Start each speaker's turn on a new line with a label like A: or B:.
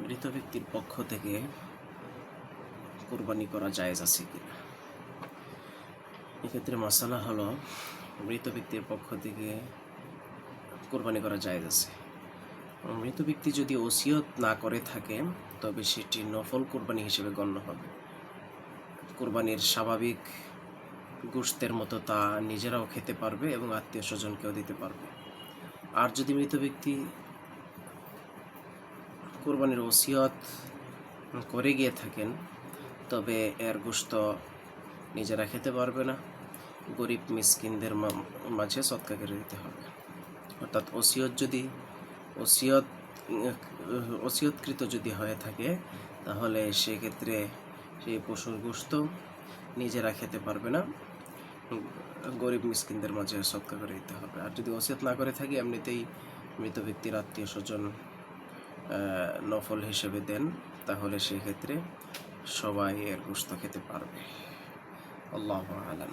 A: মৃত ব্যক্তির পক্ষ থেকে কোরবানি করা জায়েজ আছে কিনা? এক্ষেত্রে মশালা হলো, মৃত ব্যক্তির পক্ষ থেকে কোরবানি করা জায়েজ আছে। মৃত ব্যক্তি যদি ওসিয়ত না করে থাকে, তবে সেটি নফল কোরবানি হিসেবে গণ্য হবে। কোরবানির স্বাভাবিক গোষ্ঠের মতো তা নিজেরাও খেতে পারবে এবং আত্মীয় স্বজনকেও দিতে পারবে। আর যদি মৃত ব্যক্তি কোরবানির ওসিয়ত করে গিয়ে থাকেন, তবে এর গোস্ত নিজেরা খেতে পারবে না। গরিব মিসকিনদের মাঝে সৎকা করে দিতে হবে। অর্থাৎ ওসিয়ত যদি, ওসিয়ত, ওসিয়তকৃত যদি হয়ে থাকে, তাহলে সেক্ষেত্রে সেই পশুর গোস্ত নিজেরা খেতে পারবে না। গরিব মিসকিনদের মাঝে সৎকা করে দিতে হবে। আর যদি ওসিয়ত না করে থাকি, এমনিতেই মৃত ব্যক্তির আত্মীয় স্বজন নফল হিসেবে দেন তাহলে সেক্ষেত্রে সবাই এর গোস্ত খেতে পারবে। আল্লাহ আলম